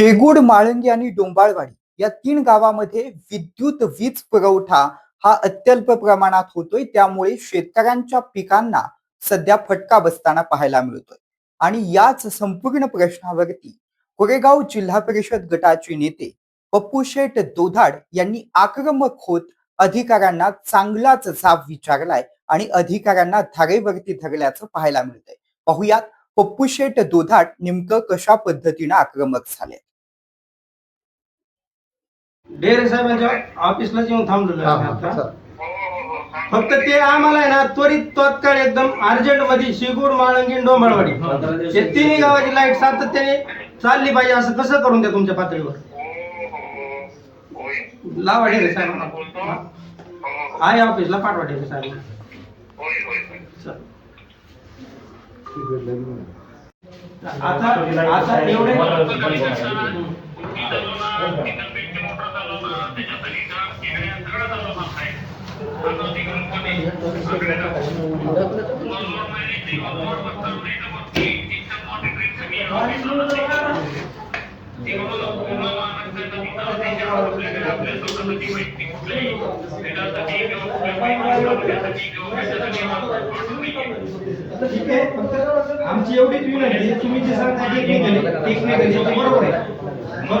शेगूड माळंगी आणि डोंबाळवाडी या तीन गावामध्ये विद्युत वीज पुरवठा हा अत्यल्प प्रमाणात होतोय. त्यामुळे शेतकऱ्यांच्या पिकांना सध्या फटका बसताना पाहायला मिळतोय. आणि याच संपूर्ण प्रश्नावरती कोरेगाव जिल्हा परिषद गटाचे नेते पप्पू शेठ दोधाड यांनी आक्रमक होत अधिकाऱ्यांना चांगलाच जाब विचारलाय आणि अधिकाऱ्यांना धारेवरती धरल्याचं पाहायला मिळतंय. पाहुयात पप्पू शेठ दोधाड नेमकं कशा पद्धतीनं आक्रमक झाले डेरे साहेबांच्या ऑफिसला येऊन थांबलेलो हा, आहे आता. फक्त ते आम्हाला आहे ना त्वरित तत्काळ एकदम अर्जंटमध्ये शिगूर माळंगी डोंबाळवाडी हे तिन्ही गावाची लाइट सातत्याने चालली पाहिजे असं कसं करून द्या तुमच्या पातळीवर लावा डेरे साहेबांना आहे ऑफिसला पाठवा डेरे साहेबांना चल. आता आता एवढे ठीक आहे फक्त आमची एवढीच विनंती आहे, तुम्ही जे सांगता टेक्निकली टेक्निकली बरोबर आहे. मग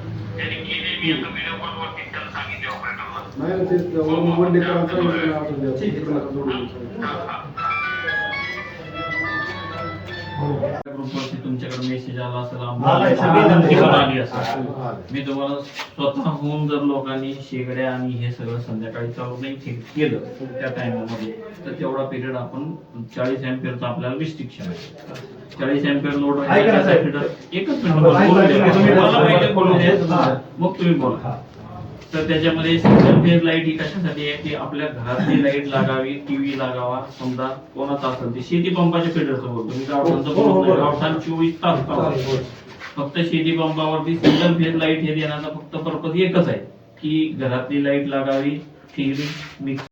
असू द्या. ठीक आहे. तिकडे नका जोडू दुसरं. ग्रुपवरती तुमच्याकडे मेसेज आला असेल आलाय, सगळी आम्हाला धमकी पण आली आली असेल हा. मी तुम्हाला स्वतःहून जर लोकांनी शेगड्या आणि हे सगळं संध्याकाळी चालू नाही केलं त्या टायमामध्ये तर तेवढा पिरियड आपण चाळीस अँपियरचा आपल्याला रिस्ट्रिक्शन आहे चाळीस अँपियर लोड. एकच मिनिट. हा. मग तुम्ही बोला तर त्याच्यामध्ये सिंगल फेज लाइट ही कशासाठी आहे? की आपल्या घरातली लाइट लागावी टीव्ही लागावा. समजा कोणाचा असेल ते शेती पंपाच्या फिडरचं बोलतो. मी. गावठाण चोवीस तास. फक्त शेती पंपावरती सिंगल फेज लाइट हे देण्याचा फक्त पर्पज एकच आहे. की घरातली लाइट लागावी टीव्ही मिक्स